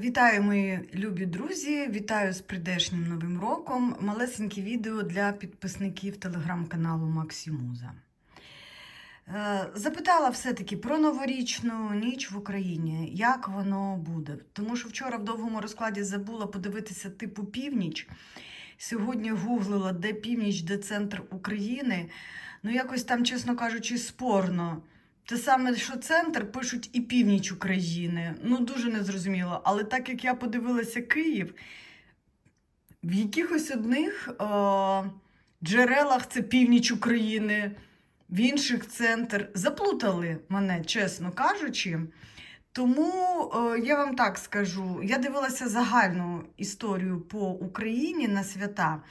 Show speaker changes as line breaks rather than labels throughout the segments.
Вітаю, мої любі друзі! Вітаю з прийдешнім новим роком. Малесеньке відео для підписників телеграм-каналу Максимуза. Е, Запитала все-таки про новорічну ніч в Україні, як воно буде. Тому що вчора в довгому розкладі забула подивитися типу північ. Сьогодні гуглила, де північ, де центр України. Ну, якось там, чесно кажучи, спорно. Те саме, що центр, пишуть і північ України. Ну, дуже незрозуміло. Але так як я подивилася Київ, в якихось одних е, джерелах це північ України, в інших центр. Заплутали мене, чесно кажучи. Тому е, я вам так скажу: я дивилася загальну історію по Україні на свята.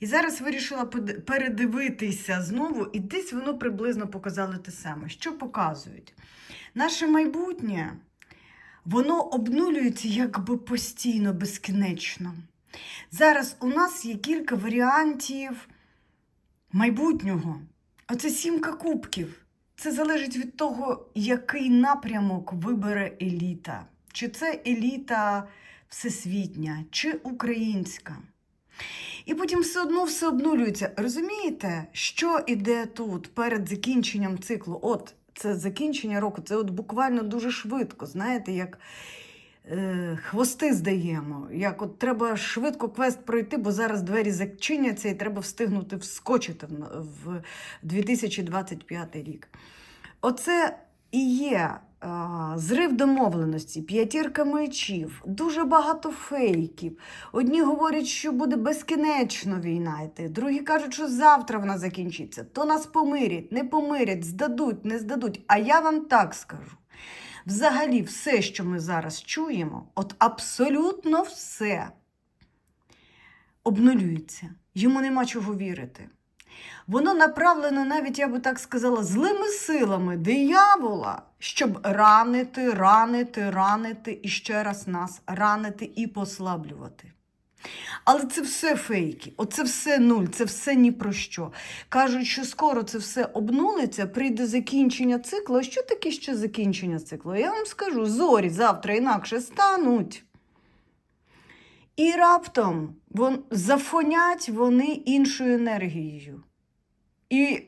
І зараз вирішила передивитися знову, і десь воно приблизно показало те саме. Що показують? Наше майбутнє, воно обнулюється якби постійно, безкінечно. Зараз у нас є кілька варіантів майбутнього. Оце сімка кубків. Це залежить від того, який напрямок вибере еліта. Чи це еліта всесвітня, чи українська. І потім все одно все обнулюється. Розумієте, що іде тут перед закінченням циклу? От це закінчення року, це от буквально дуже швидко, знаєте, як е, хвости здаємо. Як от треба швидко квест пройти, бо зараз двері зачиняться і треба встигнути вскочити в, в 2025 рік. Оце і є зрив домовленості, п'ятірка мечів, дуже багато фейків. Одні говорять, що буде безкінечно війна йти, другі кажуть, що завтра вона закінчиться. То нас помирять, не помирять, здадуть, не здадуть. А я вам так скажу. Взагалі, все, що ми зараз чуємо, от абсолютно все обнулюється. Йому нема чого вірити. Воно направлено навіть, я би так сказала, злими силами диявола, щоб ранити, ранити, ранити і ще раз нас ранити і послаблювати. Але це все фейки, оце все нуль, це все ні про що. Кажуть, що скоро це все обнулиться, прийде закінчення циклу. А що таке ще закінчення циклу? Я вам скажу: зорі завтра інакше стануть. І раптом вон, зафонять вони іншою енергією. І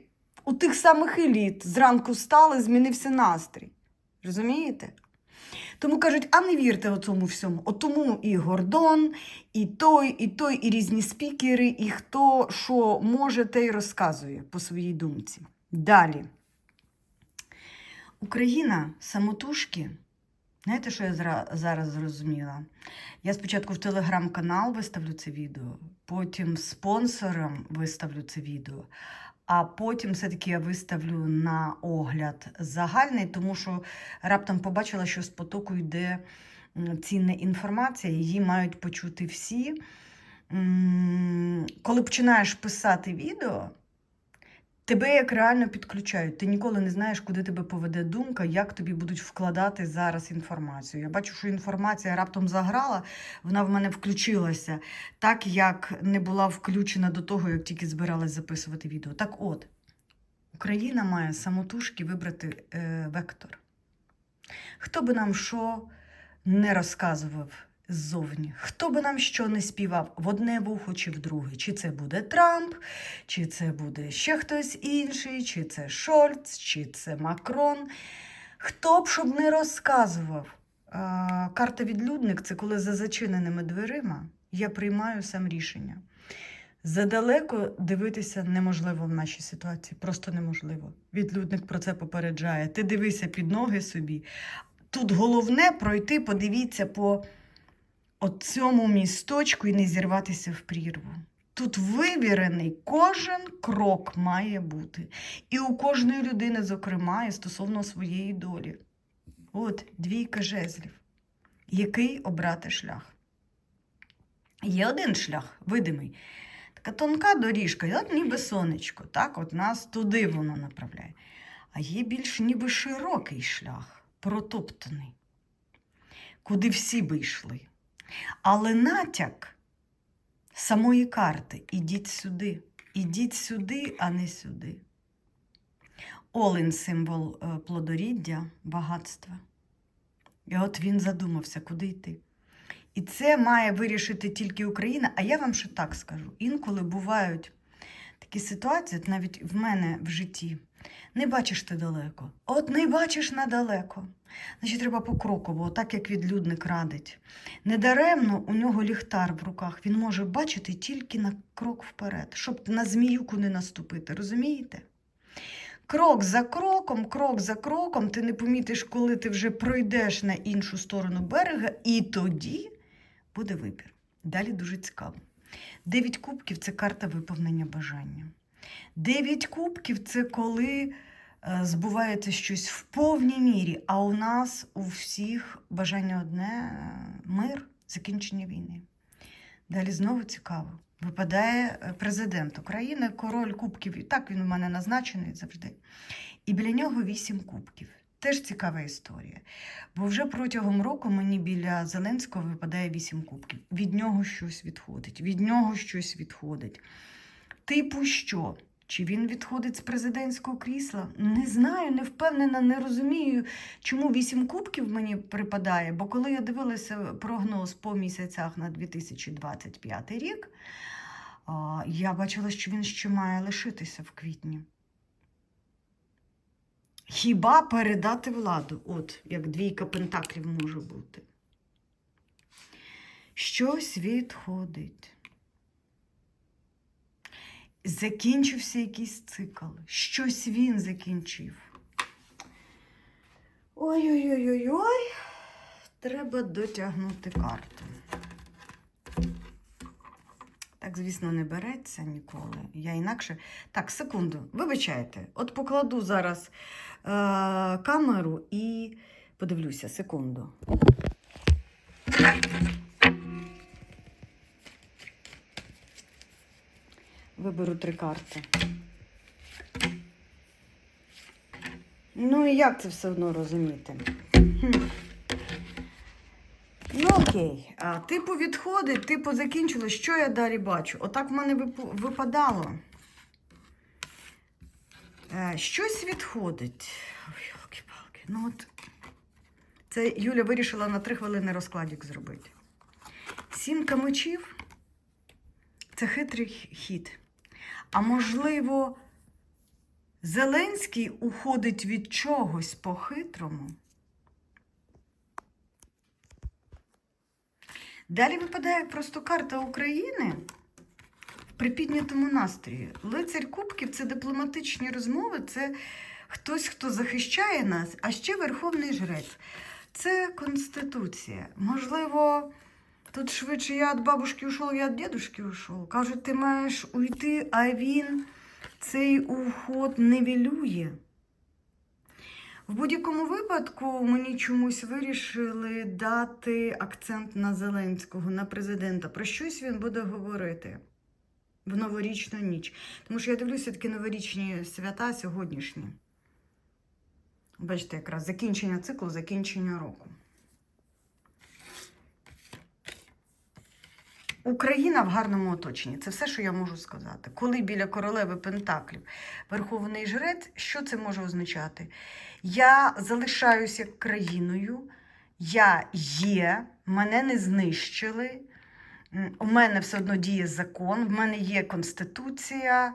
у тих самих еліт зранку встали, змінився настрій. Розумієте? Тому кажуть, а не вірте у всьому. От тому і Гордон, і той, і той, і різні спікери, і хто що може, те й розказує по своїй думці. Далі. Україна самотужки. Знаєте, що я зараз зрозуміла? Я спочатку в телеграм-канал виставлю це відео, потім спонсорам виставлю це відео, а потім все-таки я виставлю на огляд загальний, тому що раптом побачила, що з потоку йде цінна інформація, її мають почути всі. Коли починаєш писати відео, Тебе як реально підключають. Ти ніколи не знаєш, куди тебе поведе думка, як тобі будуть вкладати зараз інформацію. Я бачу, що інформація раптом заграла, вона в мене включилася, так як не була включена до того, як тільки збиралась записувати відео. Так от, Україна має самотужки вибрати е, вектор. Хто би нам що не розказував ззовні, хто би нам що не співав в одне вухо чи в друге, чи це буде Трамп, чи це буде ще хтось інший, чи це Шольц, чи це Макрон. Хто б щоб не розказував. Карта відлюдник це коли за зачиненими дверима я приймаю сам рішення. Задалеко дивитися неможливо в нашій ситуації, просто неможливо. Відлюдник про це попереджає. Ти дивися під ноги собі. Тут головне пройти, подивіться по цьому місточку і не зірватися в прірву. Тут вивірений кожен крок має бути. І у кожної людини, зокрема, і стосовно своєї долі. От двійка жезлів. Який обрати шлях? Є один шлях, видимий. Така тонка доріжка, і от ніби сонечко, так, от нас туди воно направляє. А є більш ніби широкий шлях, протоптаний, куди всі би йшли. Але натяк самої карти ідіть сюди. Ідіть сюди, а не сюди. Олень символ е, плодоріддя, багатства. І от він задумався, куди йти. І це має вирішити тільки Україна. А я вам ще так скажу: інколи бувають такі ситуації, навіть в мене в житті. Не бачиш ти далеко. От не бачиш надалеко. Значить, треба покроково, так як відлюдник радить. Недаремно у нього ліхтар в руках. Він може бачити тільки на крок вперед, щоб на зміюку не наступити. Розумієте? Крок за кроком, крок за кроком, ти не помітиш, коли ти вже пройдеш на іншу сторону берега, і тоді буде вибір. Далі дуже цікаво. Дев'ять кубків це карта виповнення бажання. Дев'ять кубків це коли е, збувається щось в повній мірі, а у нас у всіх бажання одне е, мир, закінчення війни. Далі знову цікаво. Випадає е, президент України, король кубків, і так він у мене назначений завжди. І біля нього вісім кубків. Теж цікава історія. Бо вже протягом року мені біля Зеленського випадає вісім кубків. Від нього щось відходить, від нього щось відходить. Типу що? Чи він відходить з президентського крісла? Не знаю, не впевнена, не розумію, чому вісім кубків мені припадає. Бо коли я дивилася прогноз по місяцях на 2025 рік, я бачила, що він ще має лишитися в квітні. Хіба передати владу? От, як двійка пентаклів може бути. Щось відходить. Закінчився якийсь цикл. Щось він закінчив. Ой-ой-ой-ой-ой. Треба дотягнути карту. Так, звісно, не береться ніколи. Я інакше. Так, секунду, вибачайте. От покладу зараз е- камеру і подивлюся, секунду. Виберу три карти. Ну і як це все одно розуміти? Ну окей, а, типу відходить, типу закінчилось. Що я далі бачу? Отак в мене випадало. Е, щось відходить. Ой, палки Ну от це Юля вирішила на три хвилини розкладик зробити. Сімка мечів це хитрий хід. А можливо, Зеленський уходить від чогось по-хитрому. Далі випадає просто карта України при піднятому настрої. Лицарь Кубків це дипломатичні розмови, це хтось, хто захищає нас, а ще Верховний Жрець. Це Конституція. Можливо, тут швидше я від бабушки ушов, я від дідушки ушов. Кажуть, ти маєш уйти, а він цей уход нивелює. В будь-якому випадку мені чомусь вирішили дати акцент на Зеленського, на президента. Про щось він буде говорити в новорічну ніч. Тому що я дивлюся такі новорічні свята сьогоднішні. Бачите, якраз закінчення циклу, закінчення року. Україна в гарному оточенні. Це все, що я можу сказати. Коли біля королеви Пентаклів Верховний Жрець, що це може означати? Я залишаюся країною, я є, мене не знищили. У мене все одно діє закон, в мене є конституція.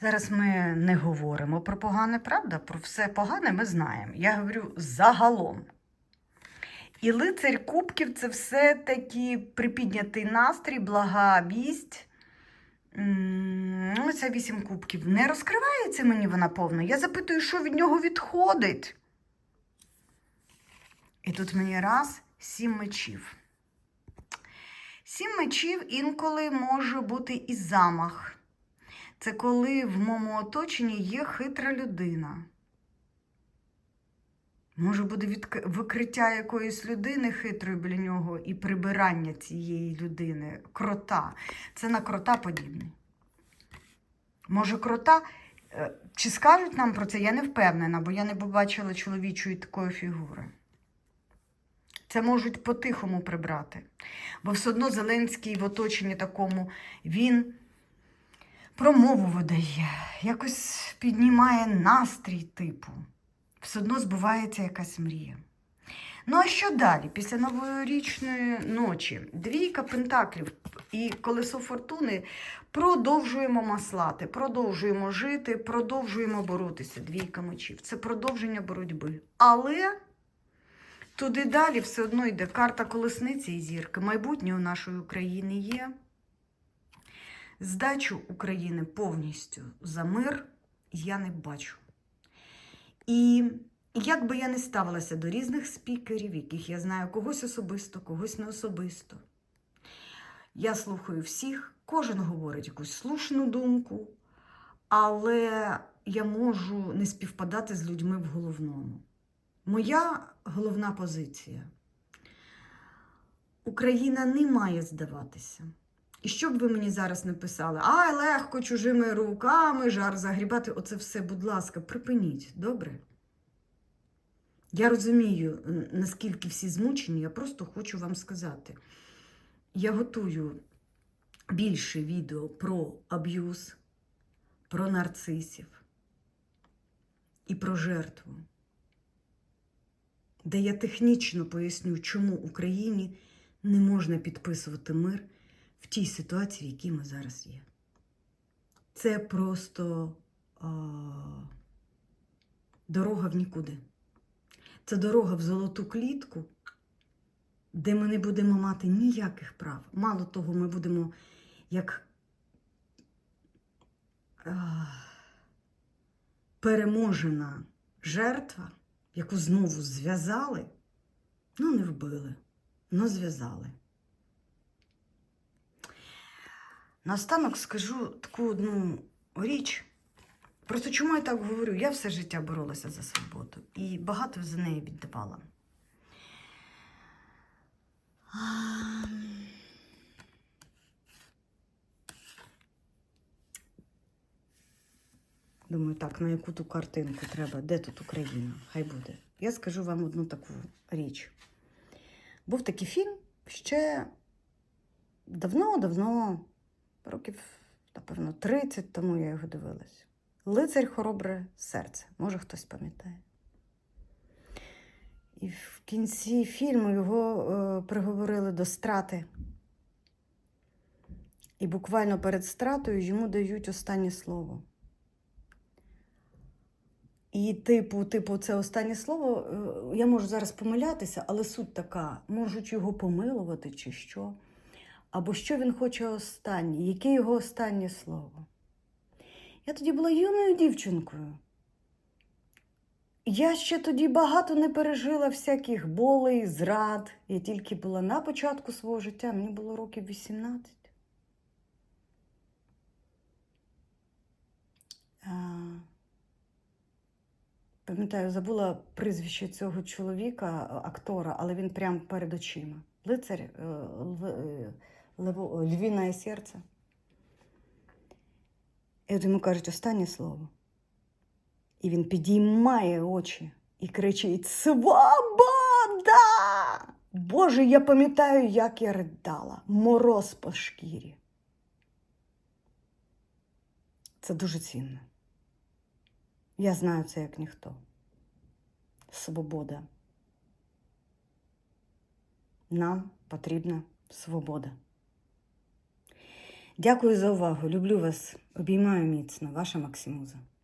Зараз ми не говоримо про погане, правда? Про все погане ми знаємо. Я говорю загалом. І лицарь Кубків це все-таки припіднятий настрій, блага вість. Це вісім кубків. Не розкривається мені вона повно. Я запитую, що від нього відходить. І тут мені раз сім мечів. Сім мечів інколи може бути і замах. Це коли в моєму оточенні є хитра людина. Може буде відк- викриття якоїсь людини хитрої біля нього і прибирання цієї людини, крота. Це на крота подібне. Може, крота. е, Чи скажуть нам про це? Я не впевнена, бо я не побачила чоловічої такої фігури. Це можуть по-тихому прибрати. Бо все одно Зеленський в оточенні такому, він промову видає, якось піднімає настрій типу все одно збувається якась мрія. Ну а що далі? Після новорічної ночі двійка пентаклів і колесо фортуни продовжуємо маслати, продовжуємо жити, продовжуємо боротися. Двійка мечів. Це продовження боротьби. Але туди далі все одно йде карта колесниці і зірки. Майбутнє у нашої України є. Здачу України повністю за мир я не бачу. І як би я не ставилася до різних спікерів, яких я знаю когось особисто, когось не особисто. Я слухаю всіх, кожен говорить якусь слушну думку, але я можу не співпадати з людьми в головному. Моя головна позиція. Україна не має здаватися. І що б ви мені зараз не писали, ай, легко чужими руками жар загрібати, оце все, будь ласка, припиніть, добре? Я розумію, наскільки всі змучені, я просто хочу вам сказати. Я готую більше відео про аб'юз, про нарцисів і про жертву, де я технічно поясню, чому Україні не можна підписувати мир в тій ситуації, в якій ми зараз є. Це просто а, дорога в нікуди. Це дорога в золоту клітку, де ми не будемо мати ніяких прав. Мало того, ми будемо як а, переможена жертва, яку знову зв'язали, ну не вбили, але зв'язали. Наостанок скажу таку одну річ. Просто чому я так говорю? Я все життя боролася за свободу і багато за неї віддавала. Думаю, так, на яку ту картинку треба? Де тут Україна? Хай буде. Я скажу вам одну таку річ. Був такий фільм ще давно-давно, років, напевно, 30 тому я його дивилась. Лицарь хоробре серце. Може, хтось пам'ятає. І в кінці фільму його е, приговорили до страти. І буквально перед стратою йому дають останнє слово. І, типу, типу, це останнє слово, е, я можу зараз помилятися, але суть така: можуть його помилувати чи що. Або що він хоче останнє, яке його останнє слово. Я тоді була юною дівчинкою. Я ще тоді багато не пережила всяких болей, зрад. Я тільки була на початку свого життя, мені було років 18. А, Пам'ятаю, забула прізвище цього чоловіка, актора, але він прямо перед очима. Лицар е, е, львіне серце. І от йому кажуть останнє слово. І він підіймає очі і кричить: Свобода! Боже, я пам'ятаю, як я ридала. Мороз по шкірі. Це дуже цінно. Я знаю це як ніхто. Свобода. Нам потрібна свобода. Дякую за увагу. Люблю вас. Обіймаю міцно. Ваша Максимуза.